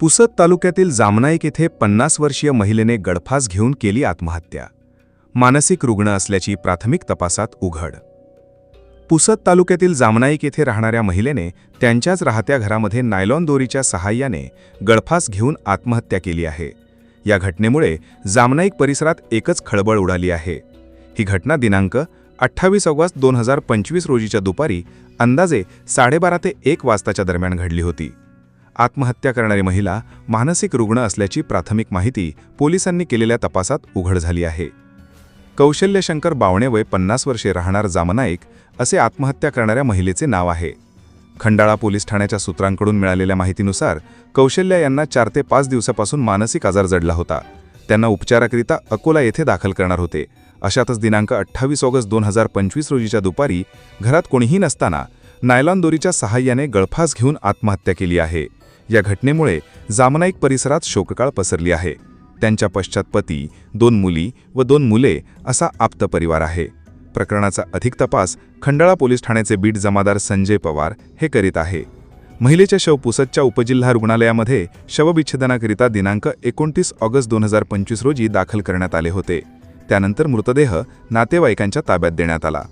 पुसद तालुक्यातील जामनाईक येथे पन्नास वर्षीय महिलेने गळफास घेऊन केली आत्महत्या. मानसिक रुग्ण असल्याची प्राथमिक तपासात उघड. पुसद तालुक्यातील जामनाईक येथे राहणाऱ्या महिलेने त्यांच्याच राहत्या घरामध्ये नायलॉन दोरीच्या सहाय्याने गळफास घेऊन आत्महत्या केली आहे. या घटनेमुळे जामनाईक परिसरात एकच खळबळ उडाली आहे. ही घटना दिनांक अठ्ठावीस ऑगस्ट दोन हजार पंचवीस रोजीच्या दुपारी अंदाजे साडेबारा ते एक वाजताच्या दरम्यान घडली होती. आत्महत्या करणारी महिला मानसिक रुग्ण असल्याची प्राथमिक माहिती पोलिसांनी केलेल्या तपासात उघड झाली आहे. कौशल्यशंकर बावणे वय पन्नास वर्षे राहणार जामनाईक असे आत्महत्या करणाऱ्या महिलेचे नाव आहे. खंडाळा पोलीस ठाण्याच्या सूत्रांकडून मिळालेल्या माहितीनुसार कौशल्य यांना चार ते पाच दिवसापासून मानसिक आजार जडला होता. त्यांना उपचाराकरिता अकोला येथे दाखल करणार होते. अशातच दिनांक अठ्ठावीस ऑगस्ट दोन हजार पंचवीस रोजीच्या दुपारी घरात कोणीही नसताना नायलॉन दोरीच्या सहाय्याने गळफास घेऊन आत्महत्या केली आहे. या घटनेमुळे जामनाईक परिसरात शोककाळ पसरली आहे. त्यांच्या पश्चात पती दोन मुली व दोन मुले असा आप्त परिवार आहे. प्रकरणाचा अधिक तपास खंडाळा पोलीस ठाण्याचे बीट जमादार संजय पवार हे करीत आहे. महिलेच्या शव पुसदच्या उपजिल्हा रुग्णालयामध्ये शवविच्छेदनाकरिता दिनांक एकोणतीस ऑगस्ट दोन हजार पंचवीस रोजी दाखल करण्यात आले होते. त्यानंतर मृतदेह नातेवाईकांच्या ताब्यात देण्यात आला.